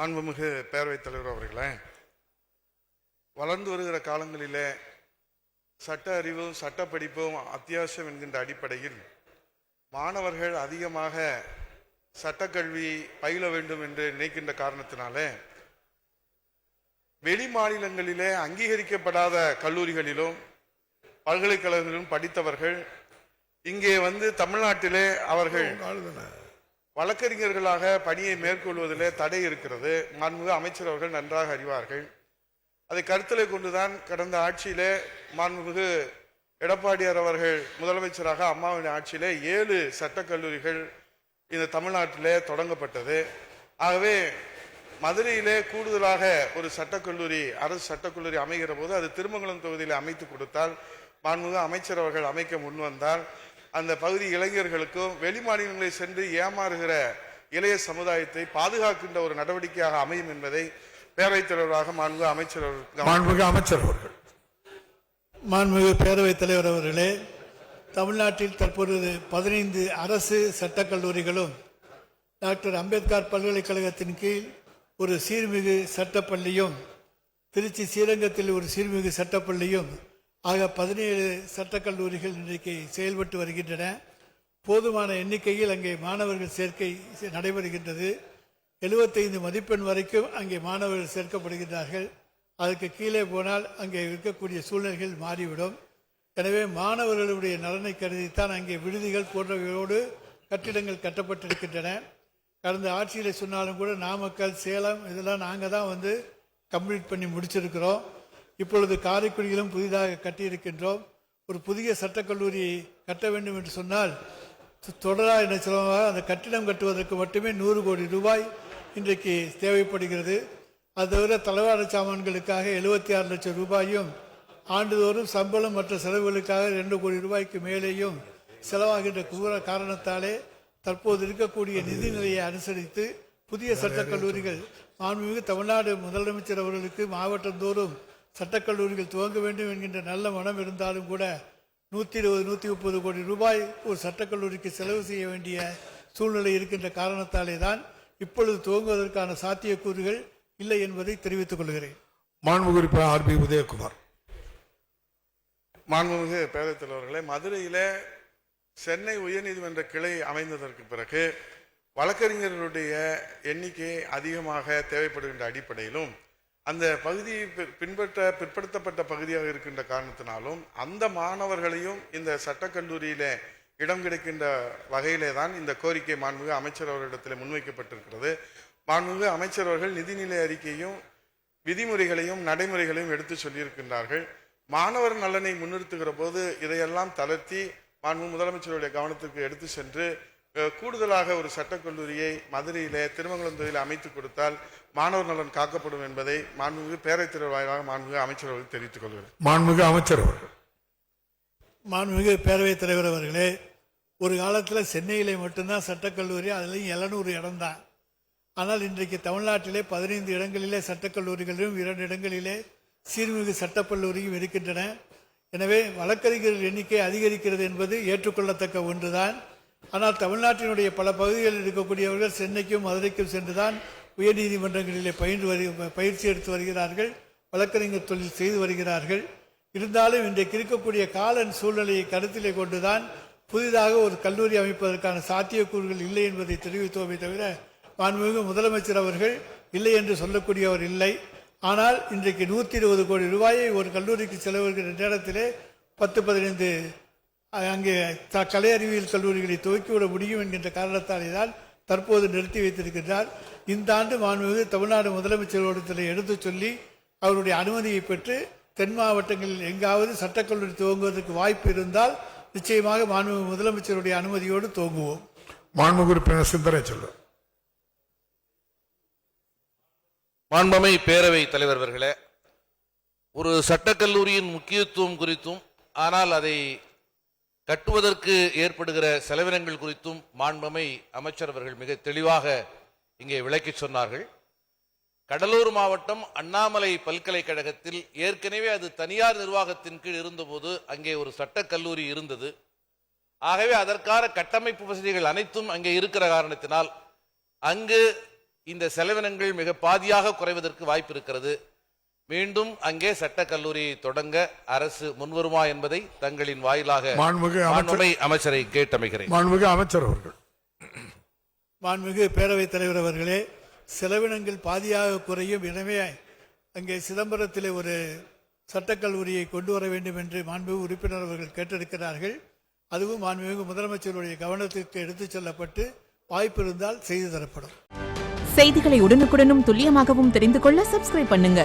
மாண்புமிகு பேரவைத் தலைவர் அவர்களே வளர்ந்து வருகிற காலங்களிலே சட்ட அறிவும் சட்ட படிப்பும் அத்தியாவசியம் என்கின்ற அடிப்படையில் மாணவர்கள் அதிகமாக சட்டக்கல்வி பயில வேண்டும் என்று நினைக்கின்ற காரணத்தினாலே வெளி மாநிலங்களிலே அங்கீகரிக்கப்படாத கல்லூரிகளிலும் பல்கலைக்கழகங்களிலும் படித்தவர்கள் இங்கே வந்து தமிழ்நாட்டிலே அவர்கள் வழக்கறிஞர்களாக பணியை மேற்கொள்வதில் தடை இருக்கிறது. மாண்புமிகு அமைச்சர் அவர்கள் நன்றாக அறிவார்கள். அதை கருத்திலே கொண்டுதான் கடந்த ஆட்சியிலே மாண்புமிகு எடப்பாடியார் அவர்கள் முதலமைச்சராக அம்மாவின் ஆட்சியிலே ஏழு சட்டக்கல்லூரிகள் இந்த தமிழ்நாட்டிலே தொடங்கப்பட்டது. ஆகவே மதுரையிலே கூடுதலாக ஒரு சட்டக்கல்லூரி அரசு சட்டக்கல்லூரி அமைகிற போது அது திருமங்கலம் தொகுதியில் அமைத்து கொடுத்தால் மாண்புமிகு அமைச்சர் அவர்கள் அமைக்க முன்வந்தால் அந்த பகுதி இளைஞர்களுக்கும் வெளி மாநிலங்களை சென்று ஏமாறுகிற இளைய சமுதாயத்தை பாதுகாக்கின்ற ஒரு நடவடிக்கையாக அமையும் என்பதை பேரவைத் தலைவராக மாண்பு அமைச்சர் மாண்புமிகு அமைச்சர் அவர்கள். மாண்புமிகு பேரவைத் தலைவர் அவர்களே தமிழ்நாட்டில் தற்பொழுது பதினைந்து அரசு சட்டக்கல்லூரிகளும் டாக்டர் அம்பேத்கர் பல்கலைக்கழகத்தின் கீழ் ஒரு சீர்மிகு சட்டப்பள்ளியும் திருச்சி ஸ்ரீரங்கத்தில் ஒரு சீர்மிகு சட்டப்பள்ளியும் ஆக பதினேழு சட்டக்கல்லூரிகள் இன்றைக்கு செயல்பட்டு வருகின்றன. போதுமான எண்ணிக்கையில் அங்கே மாணவர்கள் சேர்க்கை நடைபெறுகின்றது. எழுபத்தைந்து மதிப்பெண் வரைக்கும் அங்கே மாணவர்கள் சேர்க்கப்படுகின்றார்கள். அதற்கு கீழே போனால் அங்கே இருக்கக்கூடிய சூழ்நிலைகள் மாறிவிடும். எனவே மாணவர்களுடைய நலனை கருதித்தான் அங்கே விடுதிகள் போன்றவையோடு கட்டிடங்கள் கட்டப்பட்டிருக்கின்றன. கடந்த ஆட்சியில் சொன்னாலும் கூட நாமக்கல் சேலம் இதெல்லாம் நாங்கள் தான் வந்து கம்ப்ளீட் பண்ணி முடிச்சிருக்கிறோம். இப்பொழுது காரைக்குடியிலும் புதிதாக கட்டியிருக்கின்றோம். ஒரு புதிய சட்டக்கல்லூரி கட்ட வேண்டும் என்று சொன்னால் தொடராக என்ன சொல்லுவாங்க அந்த கட்டிடம் கட்டுவதற்கு மட்டுமே நூறு கோடி ரூபாய் இன்றைக்கு தேவைப்படுகிறது. அது தவிர தளவாட சாமான்களுக்காக எழுபத்தி ஆறு லட்சம் ரூபாயும் ஆண்டுதோறும் சம்பளம் மற்ற செலவுகளுக்காக ரெண்டு கோடி ரூபாய்க்கு மேலேயும் செலவாகின்ற கூற காரணத்தாலே தற்போது இருக்கக்கூடிய நிதி நிலையை அனுசரித்து புதிய சட்டக் கல்லூரிகள் மாண்புமிகு தமிழ்நாடு முதலமைச்சர் அவர்களுக்கு மாவட்டந்தோறும் சட்டக்கல்லூரிகள் துவங்க வேண்டும் என்கின்ற நல்ல மனம் இருந்தாலும் கூட நூற்றி இருபது நூற்றி முப்பது கோடி ரூபாய் ஒரு சட்டக்கல்லூரிக்கு செலவு செய்ய வேண்டிய சூழ்நிலை இருக்கின்ற காரணத்தாலே தான் இப்பொழுது துவங்குவதற்கான சாத்தியக்கூறுகள் இல்லை என்பதை தெரிவித்துக் கொள்கிறேன். மாண்புமிகு உறுப்பினர் ஆர் பி உதயகுமார். மாண்புமிகு பேரவைத் தலைவர்களே மதுரையிலே சென்னை உயர்நீதிமன்ற கிளை அமைந்ததற்கு பிறகு வழக்கறிஞர்களுடைய எண்ணிக்கை அதிகமாக தேவைப்படுகின்ற அடிப்படையிலும் அந்த பகுதி பின்பற்ற பிற்படுத்தப்பட்ட பகுதியாக இருக்கின்ற காரணத்தினாலும் அந்த மாணவர்களையும் இந்த சட்டக்கல்லூரியில இடம் கிடைக்கின்ற வகையிலே தான் இந்த கோரிக்கை மாண்புமிகு அமைச்சர் அவர்களிடத்தில் முன்வைக்கப்பட்டிருக்கிறது. மாண்புமிகு அமைச்சர் அவர்கள் நிதிநிலை அறிக்கையும் விதிமுறைகளையும் நடைமுறைகளையும் எடுத்து சொல்லியிருக்கின்றார்கள். மாணவர் நலனை முன்னிறுத்துகிற போது இதையெல்லாம் தளர்த்தி மாண்பு முதலமைச்சருடைய கவனத்திற்கு எடுத்து சென்று கூடுதலாக ஒரு சட்டக்கல்லூரியை மதுரையிலே திருமங்கலம் தொகுதியில் அமைத்து கொடுத்தால் மாணவர் நலன் காக்கப்படும் என்பதை மாண்புமிகு பேரவைத் தலைவர் வாயிலாக மாண்புமிகு அமைச்சர் அவர்கள் தெரிவித்துக் கொள்கிறேன். மாண்புமிகு அமைச்சர் அவர்கள். மாண்புமிகு பேரவைத் தலைவர் அவர்களே ஒரு காலத்தில் சென்னையிலே மட்டும்தான் சட்டக்கல்லூரி அதுலேயும் எழுநூறு இடம்தான் ஆனால் இன்றைக்கு தமிழ்நாட்டிலே பதினைந்து இடங்களிலே சட்டக்கல்லூரிகளிலும் இரண்டு இடங்களிலே சீர்மிகு சட்டக்கல்லூரியும் இருக்கின்றன. எனவே வழக்கறிஞர்கள் எண்ணிக்கை அதிகரிக்கிறது என்பது ஏற்றுக்கொள்ளத்தக்க ஒன்றுதான். ஆனால் தமிழ்நாட்டினுடைய பல பகுதிகளில் இருக்கக்கூடியவர்கள் சென்னைக்கும் மதுரைக்கும் சென்றுதான் உயர்நீதிமன்றங்களிலே பயின்று வரு பயிற்சி எடுத்து வருகிறார்கள் வழக்கறிஞர் தொழில் செய்து வருகிறார்கள். இருந்தாலும் இன்றைக்கு இருக்கக்கூடிய கால சூழ்நிலையை கருத்திலே கொண்டுதான் புதிதாக ஒரு கல்லூரி அமைப்பதற்கான சாத்தியக்கூறுகள் இல்லை என்பதை தெரிவித்தோமே தவிர மாண்புமிகு முதலமைச்சர் அவர்கள் இல்லை என்று சொல்லக்கூடியவர் இல்லை. ஆனால் இன்றைக்கு நூற்றி இருபது கோடி ரூபாயை ஒரு கல்லூரிக்கு செலவிடுகிற நேரத்திலே பத்து பதினைந்து அங்கே த- கலை அறிவியல் கல்லூரிகளை துவக்கிவிட முடியும் என்கின்ற காரணத்தாலே தான் தற்போது நிறுத்தி வைத்திருக்கின்றார். இந்த ஆண்டு மாண்புமிகு தமிழ்நாடு முதலமைச்சரோடத்தில் எடுத்துச் சொல்லி அவருடைய அனுமதியை பெற்று தென் மாவட்டங்களில் எங்காவது சட்டக்கல்லூரி துவங்குவதற்கு வாய்ப்பு இருந்தால் நிச்சயமாக மாண்புமிகு முதலமைச்சருடைய அனுமதியோடு துவங்குவோம். மாண்புமிகு உறுப்பினர் சிந்தரை செல்வன் மாண்பமை பேரவை தலைவர் அவர்களே ஒரு சட்டக்கல்லூரியின் முக்கியத்துவம் குறித்தும் ஆனால் அதை கட்டுவதற்கு ஏற்படுகிற செலவினங்கள் குறித்தும் மாண்பமை அமைச்சர் அவர்கள் மிக தெளிவாக இங்கே விளக்கிச் சொன்னார்கள். கடலூர் மாவட்டம் அண்ணாமலை பல்கலைக்கழகத்தில் ஏற்கனவே அது தனியார் நிர்வாகத்தின் கீழ் இருந்தபோது அங்கே ஒரு சட்டக்கல்லூரி இருந்தது. ஆகவே அதற்கான கட்டமைப்பு வசதிகள் அனைத்தும் அங்கே இருக்கிற காரணத்தினால் அங்கு இந்த செலவினங்கள் மிக பாதியாக குறைவதற்கு வாய்ப்பு இருக்கிறது. மீண்டும் அங்கே சட்டக் கல்லூரி தொடங்க அரசு முன்வருமா என்பதை தங்களின் வாயிலாக மாண்புமிகு அமைச்சர் கேட்டமைகிறேன். மாண்புமிகு அமைச்சர் அவர்கள். மாண்புமிகு பேரவைத் தலைவர் அவர்களே செலவினங்கள் பாதியாக குறையும். எனவே அங்கே சிதம்பரத்தில் ஒரு சட்டக்கல்லூரியை கொண்டு வர வேண்டும் என்று மாண்புமிகு உறுப்பினர் அவர்கள் கேட்டிருக்கிறார்கள். அதுவும் மாண்புமிகு முதலமைச்சருடைய கவனத்திற்கு எடுத்துச் செல்லப்பட்டு வாய்ப்பு இருந்தால் செய்து தரப்படும். செய்திகளை உடனுக்குடனும் துல்லியமாகவும் தெரிந்து கொள்ள சப்ஸ்கிரைப் பண்ணுங்க.